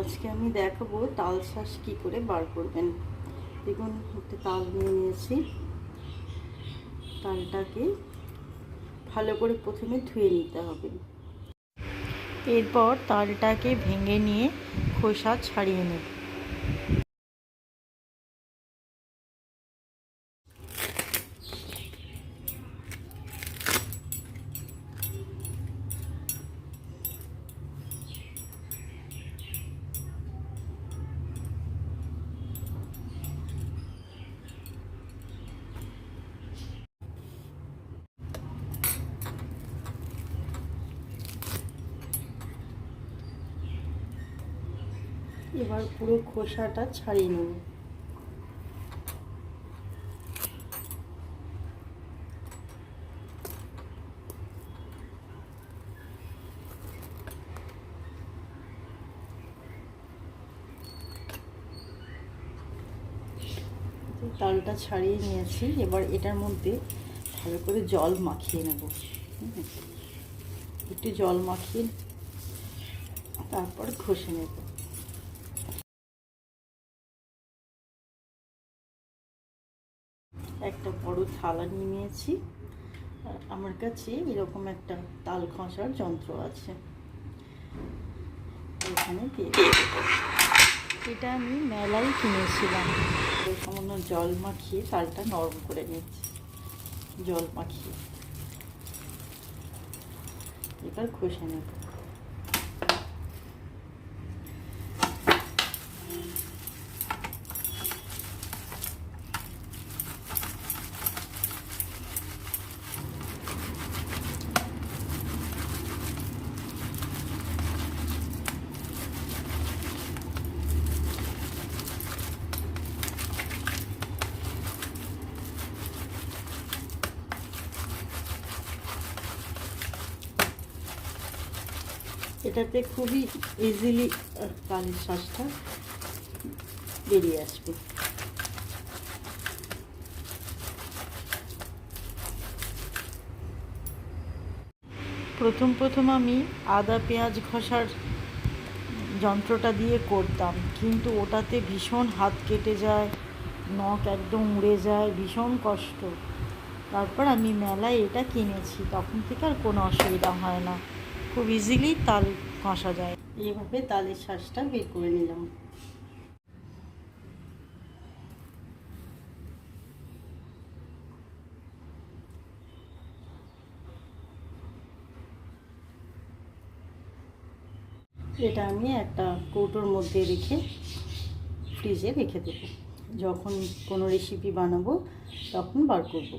আজকে আমি দেখাবো তাল শাঁস কী করে বার করবেন। দেখুন, একটা তাল নিয়ে নিয়েছি। তালটাকে ভালো করে প্রথমে ধুয়ে নিতে হবে। এরপর তালটাকে ভেঙে নিয়ে খোসা ছাড়িয়ে নেব। এবার পুরো খোসাটা ছাড়িয়ে নেব। তালটা ছাড়িয়ে নিয়েছি, এবার এটার মধ্যে ভালো করে জল মাখিয়ে নেব। একটু জল মাখিয়ে তারপর ঘষে নেব। একটা বড় থালা নিয়ে নিয়েছি আমার কাছে এরকম একটা তাল খসার যন্ত্র আছে। এখানে এটা আমি মেলায় কিনেছিলাম। সামান্য জল মাখিয়ে তালটা নরম করে নিচ্ছি জল মাখিয়ে। এবার ঘষে নেব। এটাতে খুবই ইজিলি কালির শ্বাসটা বেরিয়ে আসবে। প্রথম প্রথম আমি আদা, পেঁয়াজ ঘষার যন্ত্রটা দিয়ে করতাম, কিন্তু ওটাতে ভীষণ হাত কেটে যায়, নখ একদম উড়ে যায়, ভীষণ কষ্ট। তারপর আমি মেলায় এটা কিনেছি, তখন থেকে আর কোনো অসুবিধা হয় না। খুব ইজিলি তাল ঘষা যায়। এইভাবে তালের শ্বাসটা বের করে নিলাম। এটা আমি একটা কৌটোর মধ্যে রেখে ফ্রিজে রেখে দেবো। যখন কোনো রেসিপি বানাবো, তখন বার করব।